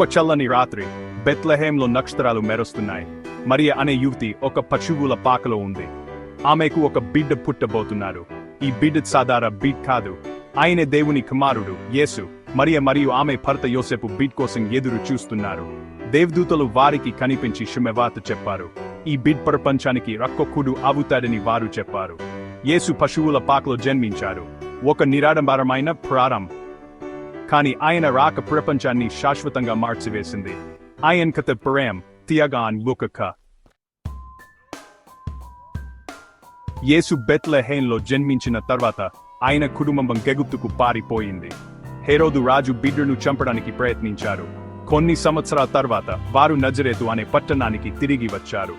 ఒక చల్లని రాత్రి బెత్లహేంలో నక్షత్రాలు మెరుస్తున్నాయి. మరియ అనే యువతి ఒక పశువుల పాకలో ఉంది. ఆమెకు ఒక బిడ్డ పుట్టబోతున్నారు. ఈ బిడ్డ సాధార బిడ్ కాదు. ఆయనే దేవుని కుమారుడు యేసు. మరియ మరియు ఆమె భర్త యోసెపు బిడ్ కోసం ఎదురు చూస్తున్నారు. దేవదూతలు వారికి కనిపించి శుమెవాత చెప్పారు. ఈ బిడ్ ప్రపంచానికి రక్కొక్కుడు అవుతాడని వారు చెప్పారు. యేసు పశువుల పాకలో జన్మించారు. ఒక నిరాడంబరమైన ప్రారంభం కానీ ఆయన రాక ప్రపంచాన్ని శాశ్వతంగా మార్చివేసింది. ఆయన కథ ప్రేమ్ తియగాన్ లుకక. యేసు బెత్లహేన్లో జన్మించిన తర్వాత ఆయన కుటుంబం గెగుప్తుకు పారిపోయింది. హేరోదు రాజు బిడ్డును చంపడానికి ప్రయత్నించారు. కొన్ని సంవత్సరాల తర్వాత వారు నజరేతు అనే పట్టణానికి తిరిగి వచ్చారు.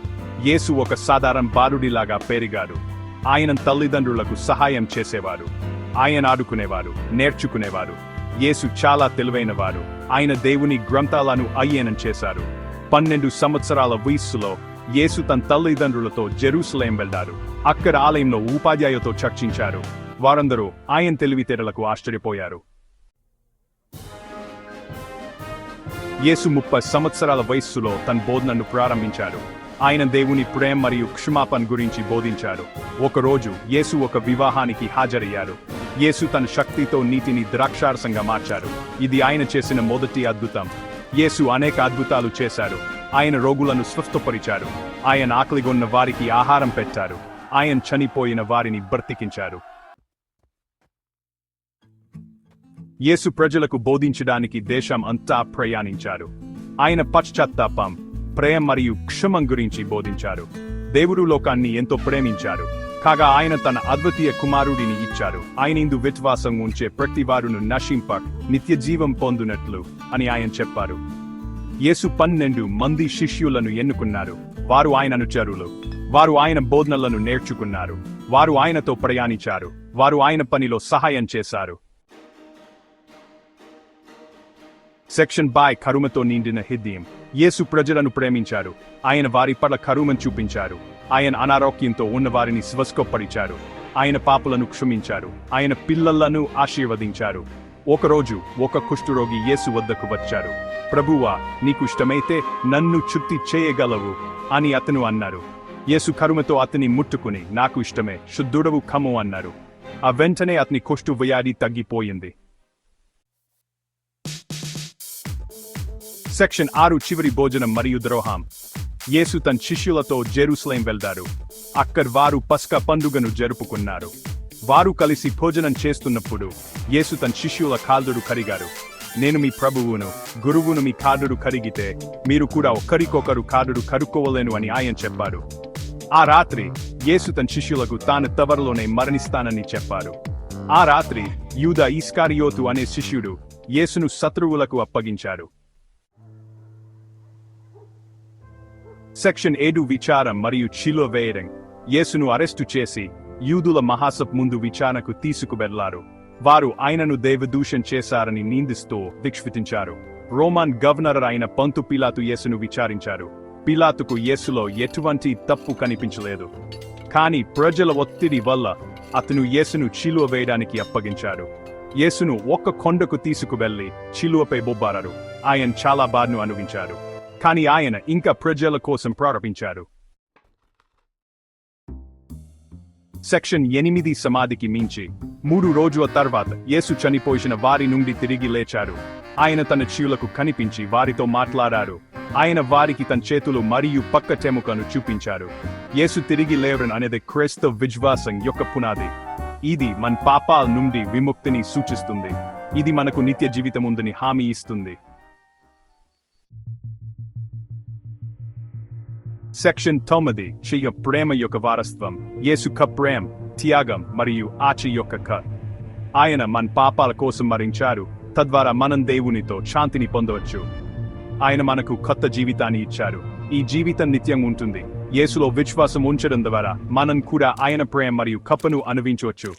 యేసు ఒక సాధారణ బారుడిలాగా పెరిగాడు. ఆయన తల్లిదండ్రులకు సహాయం చేసేవారు. ఆయన ఆడుకునేవారు నేర్చుకునేవారు. యేసు చాలా తెలివైనవారు. ఆయన దేవుని గ్రంథాలను అయ్యనం చేశారు. పన్నెండు సంవత్సరాల వయస్సులో యేసు తన తల్లిదండ్రులతో జెరూసలేం వెళ్ళారు. అక్కడ ఆలయంలో ఉపాధ్యాయుతో చర్చించారు. వారందరూ ఆయన తెలివితేటలకు ఆశ్చర్యపోయారు. యేసు ముప్పై సంవత్సరాల వయస్సులో తన బోధనను ప్రారంభించారు. ఆయన దేవుని ప్రేమ మరియు క్షమాపణ గురించి బోధించారు. ఒకరోజు యేసు ఒక వివాహానికి హాజరయ్యారు. యేసు తన శక్తితో నీటిని ద్రాక్షారసంగా మార్చారు. ఇది ఆయన చేసిన మొదటి అద్భుతం. యేసు అనేక అద్భుతాలు చేశారు. ఆయన రోగులను స్వస్థపరిచారు. ఆయన ఆకలిగొన్న వారికి ఆహారం పెట్టారు. ఆయన చనిపోయిన వారిని బ్రతికించారు. యేసు ప్రజలకు బోధించడానికి దేశం అంతా ప్రయాణించారు. ఆయన పశ్చాత్తాపం ప్రేమ మరియు క్షమం గురించి బోధించారు. దేవుడు లోకాన్ని ఎంతో ప్రేమించారు. కాగా ఆయన తన అద్వితీయ కుమారుడిని ఇచ్చారు. ఆయన ఇందు విశ్వాసం ఉంచే ప్రతి వారును నశింప నిత్య జీవం పొందునట్లు అని ఆయన చెప్పారు. యేసు పన్నెండు మంది శిష్యులను ఎన్నుకున్నారు. వారు ఆయన అనుచరులు. వారు ఆయన బోధనలను నేర్చుకున్నారు. వారు ఆయనతో ప్రయాణించారు. వారు ఆయన పనిలో సహాయం చేశారు. సెక్షన్ బాయ్ కరుమతో నిండిన హిద్దీం యేసు ప్రజలను ప్రేమించారు. ఆయన వారి పట్ల కరుమను చూపించారు. ఆయన అనారోగ్యంతో ఉన్నవారిని వారిని ఆయన పాపులను క్షమించారు. ఆయన పిల్లలను ఆశీర్వదించారు. ఒకరోజు ఒక కుష్ఠురోగి యేసు వద్దకు వచ్చారు. ప్రభువా నీకు ఇష్టమైతే నన్ను చుట్టి చేయగలవు అని అతను అన్నారు. యేసు కరుమతో అతని ముట్టుకుని నాకు ఇష్టమే శుద్ధుడవు ఖము అన్నారు. ఆ వెంటనే అతని కుష్టు వ్యాధి తగ్గిపోయింది. సెక్షన్ ఆరు చివరి భోజనం మరియు ద్రోహం. యేసు తన శిష్యులతో జెరూసలేం వెళ్దారు అక్కడ వారు పస్క పండుగను జరుపుకున్నారు. వారు కలిసి భోజనం చేస్తున్నప్పుడు యేసు తన శిష్యుల కాల్దుడు కరిగారు. నేను మీ ప్రభువును గురువును మీ కాదుడు కరిగితే మీరు కూడా ఒకరికొకరు కాదుడు కరుక్కోవలేను అని ఆయన చెప్పారు. ఆ రాత్రి యేసు తన శిష్యులకు తాను తవరలోనే మరణిస్తానని చెప్పారు. ఆ రాత్రి యూద ఈస్కారియోతు అనే శిష్యుడు యేసును శత్రువులకు అప్పగించారు. సెక్షన్ ఏడు విచారం మరియు చిలో వేయడం యేసును అరెస్టు చేసి యూదుల మహాసభ ముందు విచారణకు తీసుకువెళ్ళారు. వారు ఆయనను దేవదూషణ చేశారని నిందిస్తూ విక్షితించారు రోమాన్ గవర్నర్ అయిన పంతు పిలాతు యేసును విచారించారు. పిలాతుకు యేసులో ఎటువంటి తప్పు కనిపించలేదు. కానీ ప్రజల ఒత్తిడి వల్ల అతను యేసును చిలువ వేయడానికి అప్పగించారు యేసును ఒక్క కొండకు తీసుకువెళ్ళి చిలువపై బొబ్బారారు. ఆయన చాలా బాధను అనుభవించారు. కానీ ఆయన ఇంకా ప్రజల కోసం ప్రారంభించారు సెక్షన్ ఎనిమిది సమాధికి మించి మూడు రోజుల తర్వాత యేసు చనిపోయిన వారి నుండి తిరిగి లేచారు. ఆయన తన చీలకు కనిపించి వారితో మాట్లాడారు. ఆయన వారికి తన చేతులు మరియు పక్క చెముకను చూపించారు. యేసు తిరిగి లేవడం అనేది క్రైస్తవ విశ్వాసం యొక్క పునాది. ఇది మన పాపాల నుండి విముక్తిని సూచిస్తుంది. ఇది మనకు నిత్య జీవితం ఉందని హామీ ఇస్తుంది. సెక్షన్ తొమ్మిది చెయ్య ప్రేమ యొక్క వారసత్వం యేసు క ప్రేమ త్యాగం మరియు ఆచి యొక్క క ఆయన మన పాపాల కోసం మరించారు తద్వారా మనం దేవునితో శాంతిని పొందవచ్చు ఆయన మనకు కొత్త జీవితాన్ని ఇచ్చారు ఈ జీవితం నిత్యం ఉంటుంది యేసులో విశ్వాసం ఉంచడం ద్వారా మనం కూడా ఆయన ప్రేమ మరియు కప్పను అనుభవించవచ్చు